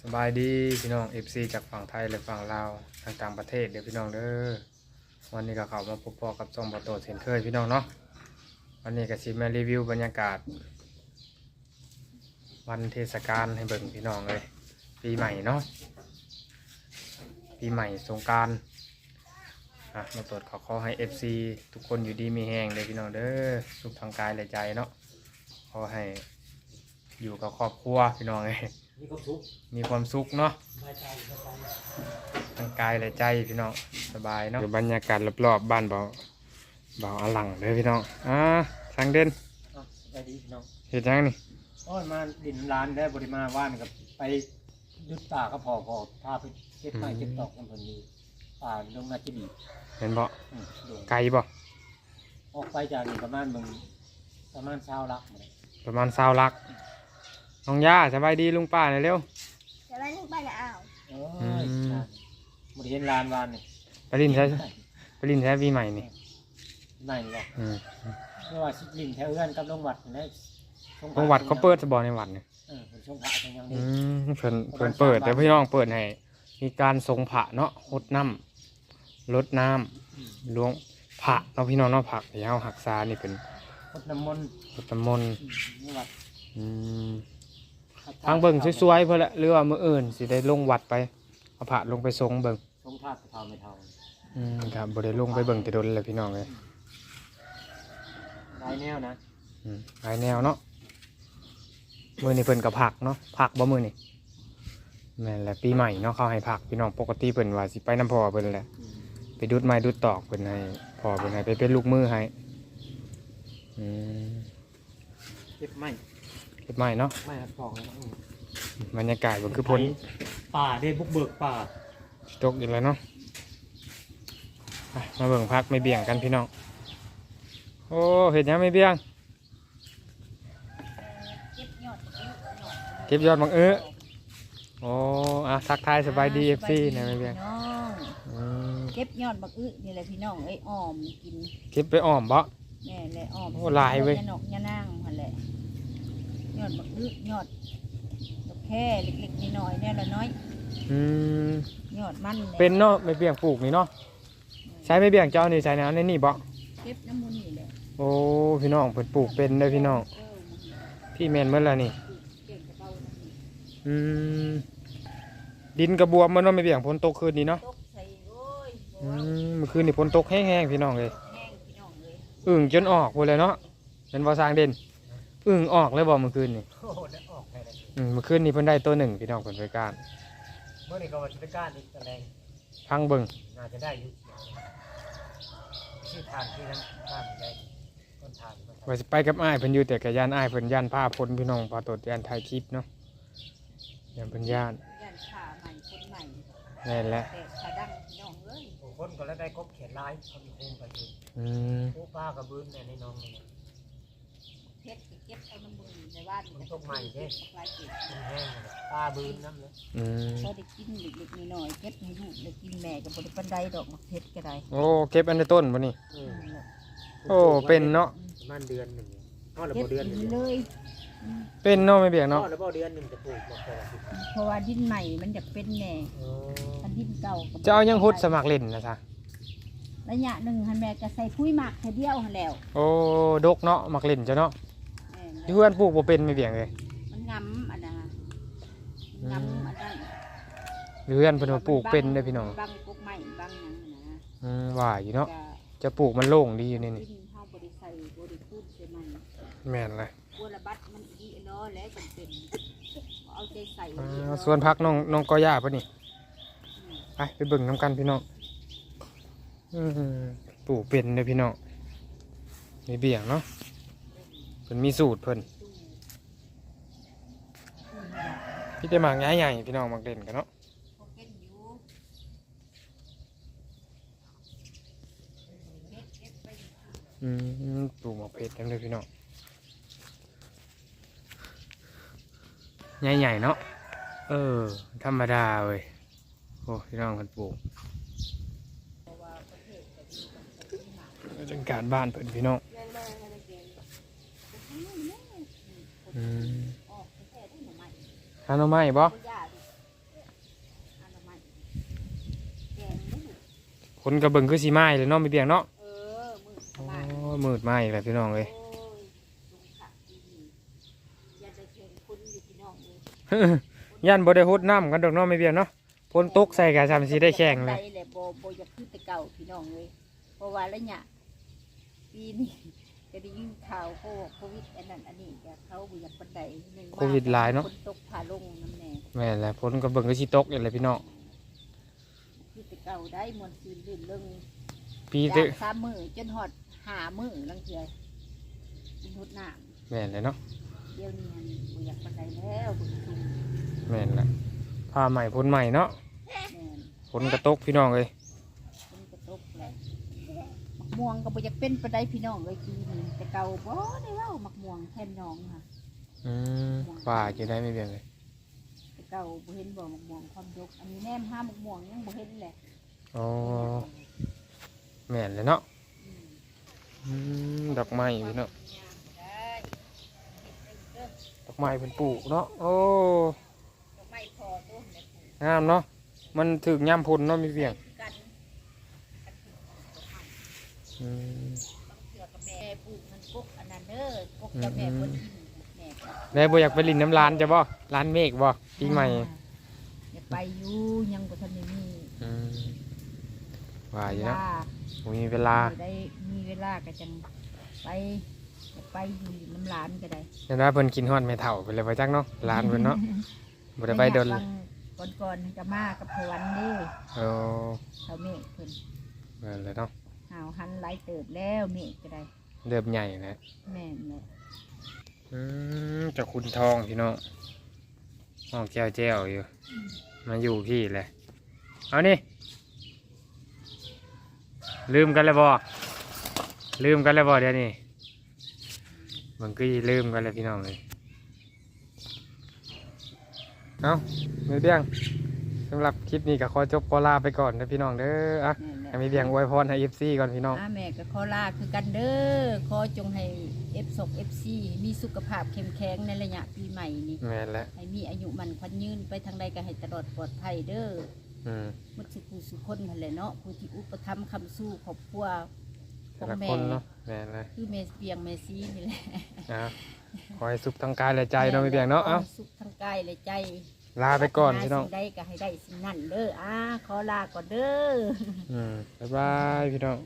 สบายดีพี่น้อง FC จากฝั่งไทยและฝั่งลาวทางต่างประเทศเดี๋ยวพี่น้องเด้อวันนี้ก็เข้ามาพบปอกับจอมบอโตเช่นเคยพี่น้องเนาะวันนี้ก็สิมารีวิวบรรยากาศ วันเทศกาลให้เบิ่งพี่น้องเลย ปีใหม่เนาะปีใหม่สงการอะมาตรวจขอขอให้ FC ทุกคนอยู่ดีมีแหงเลยพี่น้องเด้อสุขทางกายและใจเนาะขอให้อยู่กับครอบครัวพี่น้องเลย นี่ก็ทุกข์มีความสุขเนาะสบายใจสบายทางกายและใจพี่น้องสบายเนาะบรรยากาศรอบๆบ้านเบาเบาอลังเลยพี่น้องอ่าทางเด่นอะสบายดีพี่น้องเห็นยังนี่โอ้ยมาดินร้านได้บริมาว่านกับไปยุดป่าก็พอพอพาไปเก็บไม้เก็บตอกน้ำผลนี้ป่าลงนาจิบีเห็นบ่อืมลงไกลบ่ออกไปจากนี่ประมาณมึงประมาณเช้าลักหมดเลยประมาณสาวลัก น้องย่าสบายดีลุงป้าหน่อยเร็วจะไล่ลงไปนะอ้าวโอ้อืยมบริเห็นร้านวานนี่ไปลินใช้ไปลินใช้ปีใหม่นี่ไหนนี่ก็อืมเมื่อว่าสิลินแถวเอื้อนกับลงวัดนะจังหวัดเขาเปิดสบอในวัดเนี่ยเออเป็นช่วงพระเป็นยังอืนี้มเพิ่นเพิ่นเปิดแต่พี่น้องเปิดให้มีการทรงผะเนาะหดน้ำลดน้ำล้วงผะเนาะพี่น้องเนาะผักที่เฮาหักษานี่เป็นพดน้ำมนต์พุทธมนต์ อืมนี่วัดอืม ทางเบิ่งสวยๆเพื่อละหรือว่ามื้ออื่นสิได้ลงวัดไปเอาพระลงไปทรงเบิ่งทรงธาตุเท่าไม่เท่าอืมครับบ่ได้ลงไปเบิ่งแต่โดนเลยพี่น้องเลยได้แนวนะอืมหลายแนวเนาะมื้อนี้เพิ่นก็ผักเนาะผักบ่มื้อนี้แม่นแหละปีใหม่เนาะเขาให้ผักพี่น้องปกติเพิ่นว่าสิไปน้ำพ่อเพิ่นแหละอืมไปดุดไม้ดุดตอกเพิ่นให้พ่อเพิ่นให้ไปเป็นลูกมือให้อืมเก็บไม้ เก็บไม้เนาะไม้หัดฟองนะอืมบรรยากาศมันคือพ้นป่าได้บุกเบิกป่าตกอีกแล้วเนาะไปมาเบิ่งพักไม่เบี่ยงกันพี่น้อง โอ้เห็นยังไม่เบี่ยง เก็บยอดเก็บยอดบังเอ้อโอ้อะทักทายสบายดีเอฟซีนะไม่เบี่ยงน้องอืมเก็บยอดบักอึนี่แหละพี่น้องเอ้ยอ้อมกินเก็บไปอ้อมบ่แน่แหละอ้อมโอ้หลายเว้ยยนกยานางมันแหละ ยอดบักอึยอดดอกแค่เล็กๆน้อยๆแน่ละน้อยอืมยอดมันแหละเป็นเนาะไม่เบี่ยงปลูกนี่เนาะใช้ไม่เบี่ยงเจ้านี่ใช้แนวในนี่บ่เก็บน้ำมันนี่แหละโอ้พี่น้องเพิ่นปลูกเป็นเด้อพี่น้องเออมันนี่พี่แม่นเมื่อไรนี่ เก่งกระเป๋าน้ำนี่อืมดินกระบวมมันเนาะไม่เบี่ยงฝนตกคืนนี้เนาะตกใส่โอ้ยอืมเมื่อคืนนี่ฝนตกแห้งๆพี่น้องเลยแห้งพี่น้องเลยอึ่งจนออกหมดเลยเนาะเป็นบ่สร้างเด่น อึ่งออกเลยบ่เมื่อคืนนี่โอ้โหได้ออกได้เลยอืมเมื่อคืนนี่เพิ่นได้ตัวหนึ่งพี่น้องเพิ่นไปการเมื่อนี้ก็วัชิตการอีกแสดงพังเบิ่งน่าจะได้อยู่ที่ทานที่นั้นทานได้ต้นทานต้นทานว่าสิไปกับอ้ายเพิ่นอยู่แต่กับย่านอ้ายเพิ่นย่านผ้าพ้นพี่น้องพาตดย่านถ่ายคลิปเนาะย่านเพิ่นย่านย่านขาใหม่คนใหม่นั่นแหละแต่ขาดังพี่น้องเอ้ยโอ้คนก็แล้วได้กบเขียนลายเขามีโคมไปอยู่อืม โอ้ป้ากระบืนเนี่ยในน้องนี่นะเพชร เก็บเอาน้ำมือในบ้านนี่ก็ปลายเก็บมันแห้งเลยป้าบืนน้ำเลยอืมพอได้กินเล็กๆน้อยๆเก็บให้ลูกได้กินแม่กับบริปันไดดอกมะเพชรก็ได้โอ้เก็บอันในต้นบ่นี่อืมโอ้เป็นเนาะประมาณเดือนหนึ่งพ่อระเก็บบเดือนหนึ่งเลย เป็นเนาะไม่เบี่ยงพ่เนาะอระบบเดือนหนึ่งจะปลูกมาพอสิเพราะว่าดินใหม่มันจะเป็นแน่โอ้อันดินเก่าก็บ่จะเอายังหุดสมัครเล่นนะซะระยะหนึ่งหันแม่ก็ใส่ปุ๋ยหมักแค่เดียวหันแล้วโอ้ดกเนาะมักเล่นจ้ะเนาะแม่น อยู่เพื่อนปลูกบ่เป็นไม่เบี่ยงเลยมันงำอันนั้นงำอันนั้นอยู่เพื่อนเพิ่นว่าปลูกเป็นเด้อพี่น้องบางปลูกใหม่บางหยังนะอืมว่าอยู่เนาะจะจะปลูกมันโล่งดีอยู่นี่นี่ดินเฮาบ่ได้ใส่บ่ได้พูดใส่มันแม่นเลยบัวระบัดมันอีเนาะแล้วจำเป็นเอาใจใส่อ่อีาเนาะส่วนพักน้องน้องกอย่าปะนี่ไปไปเบิ่งน้ำกันพี่น้องอืมปลูกเป็นเลยพี่น้องมีเบี่ยงเนาะ เพิ่นมีสูตรเพิ่นพี่จะหมากใหญ่ๆพี่น้องมากเด่นกันเนาะพอเป็นอยู่เฮ็ดเฮ็ดไปอืมปลูกหมากเพชรเต็มเลยพี่น้องใหญ่ๆเนาะเออ ธรรมดาเว้ยโอ้พี่น้องเพิ่นปลูกจังการบ้านเพิ่นพี่น้อง ฮาน่อไม้บ่คนกระเบิงคือสีไม้เลยเนองไม่เบียงเนาะโอ้มืดไม้แบบพี่น้องเลยย่านบดได้หดน้ำกันดอกเนองไม่เบียงเนาะพ้นตกใส่กระชามสีได้แข่งเลยบ่บ่อขึ้นแต่เก่าพี่น้องเลยเพราะว่าระยะปีนี้ ก็ได้ยินข่าวโคโควิดอันนั้นอันนี้ก็เขาบ่อยากปานใดหนึ่งโควิดหลายเนาะฝนตกผ่าลงน้ำแน่แม่นแหละฝนกระเบิงก็สิตกอย่างไรพี่น้องคือแต่เก่าได้มวนคืนลื่นเรื่องปีเตจากสามมือจนหอดหามือลังเทือเป็นหดน้แม่นเลยเนาะำเดี๋ยวนี้อันบ่อยากปานใดแล้วบุญชุมแม่นแหละผ้าใหม่ฝนใหม่เนาะแม่นฝนกระตกพี่น้องเลย ฝนกระตกแหละ มักม่วงก็บ่อยากเป็นปานใดพี่น้องเลยปีนี้แต่เก่าบ่ได้เว้ามักม่วงแทนน้องค่ะอืมว่าจะได้ไม่เบียงเลยแต่เก่าบ่เห็นบ่มักม่วงความดกอันนี้แนมห้ามักม่วงยังบ่เห็นแหละอ๋อแม่นเลยเนาะอืมอืมดอกไม้พี่น้องได้ดอกไม้เป็นปลูกเนาะโอ้ดอกไม้พอตัวแม่ปลูกงามเนาะมันถึกย่ำพุ่นเนาะมีเบียง กัน อืมบางเทื่อกับแม่ปลูกมันกกอันนั้นเด้อกกเจ้าแม่คนกินแม่ก็แม่บ่อยากไปลินน้ำร้านจะบ่ร้านเมฆบ่ปีใหม่อย่าไปอยู่ยังบ่ทันได้มีอืมว่าอยู่เวเนาะลาบ่มีเวลาได้มีเวลาก็จังไปอย่าไปอยู่น้ำร้านก็ได้เดี๋ยวนะเพิ่นกินฮอดแม่เฒ่าไปเลยไปจักเนาะร้านเพิ่นเนาะบ่ได้ไปโดนก่อนก่อนๆก็มากับพวันเด้โอ้เขาเมฆเพิ่นเบิ่นเลยเนาะหาวหันหลายเติบแล้วเมฆก็ได้เริ่มใหญ่นะแม่นแหละอืมเจะคุณทองพี่น้องห้องแก้วแจ้วอยู่ มาอยู่พี่เลยเอานี่ ลืมกันเลยบ่ลืมกันเลยบ่เดี๋ยวนี้มันก็ลืมกันเลยพี่น้องเลยเอาไม่เบี้ยงสำหรับคลิปนี้ก็ขอจบขอลาไปก่อนนะพี่น้องเด้ออะแม่น แหละให้มีเบี้ยงอวยพรให้เอฟซีก่อนพี่น้อง อาแม่ก็ขอลาคือกันเด้อขอจงให้ F 2 FC มีสุขภาพเข้มแข็งในระยะปีใหม่นี้แม่นแล้วให้มีอายุมันควันยืนไปทางใดก็ให้ตลอดปลอดภัยเด้ออืมมุดสุขูสุคนนั่นแหละเนาะผู้ที่อุปถัมภ์คำสู้ครอบครัวขแต่องละแม่คนเนาะแม่นเลยคือเมสเบียงเมซีนี่แหละนะขอให้สุขทั้งกายและใจเนาะมีเบี้ยงเนาะเอ้าขให้สุขทั้งกายและใจ ลาไปก่อนพี่น้องสิ่งใดก็ให้ได้สิ่งนั้นเด้ออ่าขอลาก่อนเด้อ อืมบ๊ายบายพี่น้อง